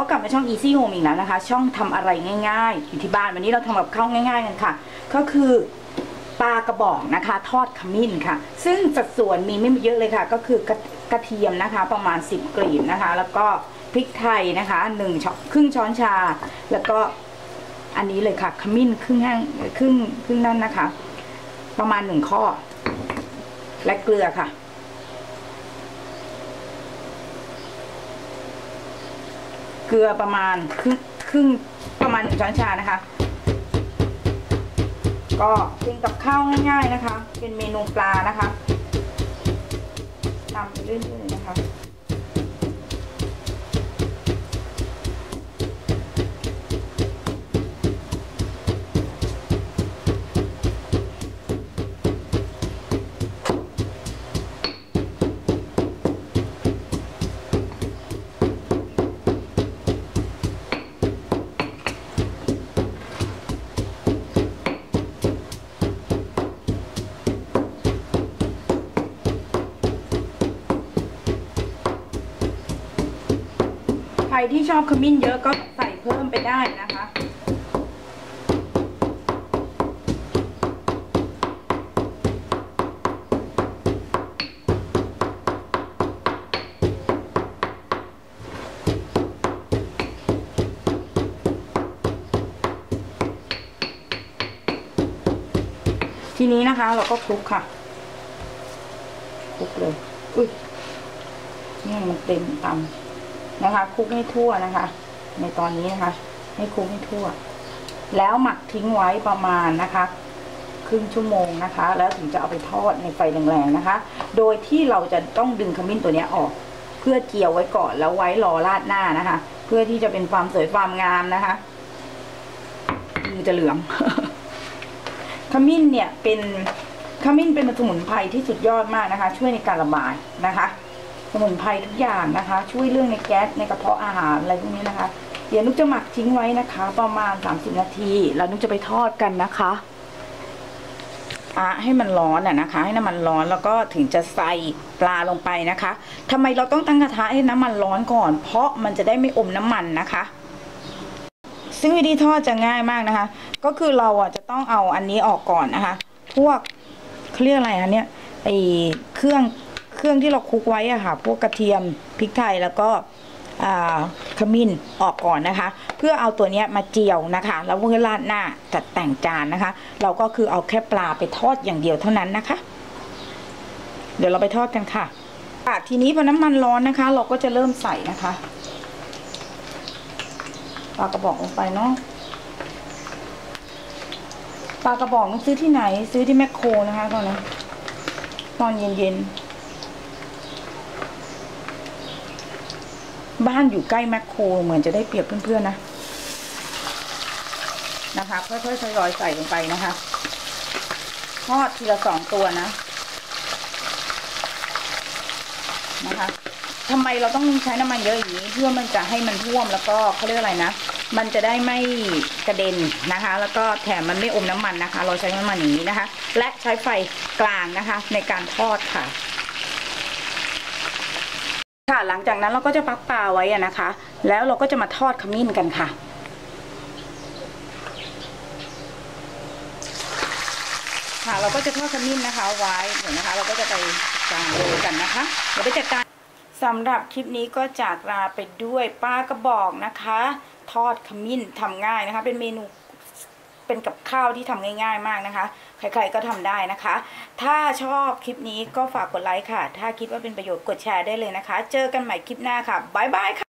ก็กลับมาช่อง Easy Home อีกแล้วนะคะ ช่องทำอะไรง่ายๆ อยู่ที่บ้านวันนี้เราทำกับข้าวง่ายๆกันค่ะ ก็คือปลากระบอกนะคะ ทอดขมิ้นค่ะ ซึ่งสัดส่วนมีไม่เยอะเลยค่ะ ก็คือกระกระเทียมนะคะ ประมาณ 10 กลีบนะคะ แล้วก็พริกไทยนะคะ1ช้อนครึ่งช้อนชา แล้วก็อันนี้เลยค่ะขมิ้นครึ่งแห้งครึ่งครึ่งนั่นนะคะ ประมาณหนึ่งข้อ และเกลือค่ะ เกลือประมาณครึ่งครึ่งประมาณหนึ่งช้อนชานะคะ ก็เป็นกับข้าวง่าย ๆนะคะ เป็นเมนูปลานะคะตามไปเรื่อยๆนะคะ ใครที่ชอบขมิ้นเยอะก็ใส่เพิ่มไปได้นะคะทีนี้นะคะ เราก็คลุกค่ะคลุกเลยอุ้ยนี่มันเต็มตำ นะคะคลุกให้ทั่วนะคะ ในตอนนี้นะคะ ให้คลุกให้ทั่ว แล้วหมักทิ้งไว้ประมาณนะคะครึ่งชั่วโมงนะคะ แล้วถึงจะเอาไปทอดในไฟแรงๆนะคะ โดยที่เราจะต้องดึงขมิ้นตัวนี้ออก เพื่อเจียวไว้ก่อนแล้วไว้รอราดหน้านะคะ เพื่อที่จะเป็นความสวยความงามนะคะมือจะเหลืองขมิ้นเนี่ยเป็นขมิ้นเป็นสมุนไพรที่สุดยอดมากนะคะ ช่วยในการระบายนะคะ สมุนไพรทุกอย่างนะคะ ช่วยเรื่องในแก๊สในกระเพาะอาหารอะไรพวกนี้นะคะ เดี๋ยวนุกจะหมักทิ้งไว้นะคะ ประมาณ 30 นาที แล้วนุกจะไปทอดกันนะคะอะให้มันร้อนอะนะคะ ให้น้ำมันร้อนแล้วก็ถึงจะใส่ปลาลงไปนะคะทำไมเราต้องตั้งกระทะให้น้ำมันร้อนก่อน เพราะมันจะได้ไม่อมน้ำมันนะคะ ซึ่งวิธีทอดจะง่ายมากนะคะ ก็คือเราอะจะต้องเอาอันนี้ออกก่อนนะคะ พวกเขาเรียกอะไรคะเนี่ยไอเครื่อง เครื่องที่เราคลุกไว้อะค่ะ พวกกระเทียมพริกไทยแล้วก็ขมิ้นออกก่อนนะคะ เพื่อเอาตัวนี้มาเจียวนะคะ แล้วเพื่อราดหน้าจัดแต่งจานนะคะ เราก็คือเอาแค่ปลาไปทอดอย่างเดียวเท่านั้นนะคะ เดี๋ยวเราไปทอดกันค่ะอะทีนี้พอน้ำมันร้อนนะคะ เราก็จะเริ่มใส่นะคะปลากระบอกลงไปเนาะปลากระบอกต้องซื้อที่ไหน ซื้อที่แมคโครนะคะตอนนั้นตอนเย็นๆ บ้านอยู่ใกล้แมคโครเหมือนจะได้เปรียบเพื่อนๆนะนะคะค่อยๆทยอยใส่ลงไปนะคะทอดทีละสองตัวนะนะคะทำไมเราต้องใช้น้ำมันเยอะอย่างนี้เพื่อมันจะให้มันท่วมแล้วก็เขาเรียกอะไรนะมันจะได้ไม่กระเด็นนะคะ แล้วก็แถมมันไม่อมน้ำมันนะคะ เราใช้น้ำมันอย่างนี้นะคะ และใช้ไฟกลางนะคะ ในการทอดค่ะ ค่ะ หลังจากนั้นเราก็จะพักปลาไว้นะคะ แล้วเราก็จะมาทอดขมิ้นกันค่ะค่ะเราก็จะทอดขมิ้นนะคะไว้เดี๋ยวนะคะ เราก็จะไปจางโรยกันนะคะเดี๋ยวไปจัดการสำหรับคลิปนี้ก็จากลาไปด้วยปลากระบอกนะคะ ทอดขมิ้นทำง่ายนะคะ เป็นเมนู เป็นกับข้าวที่ทำง่าย ๆ มากนะคะ ใครๆก็ทำได้นะคะ ถ้าชอบคลิปนี้ก็ฝากกดไลค์ค่ะ ถ้าคิดว่าเป็นประโยชน์กดแชร์ได้เลยนะคะ เจอกันใหม่คลิปหน้าค่ะบ๊ายบายค่ะ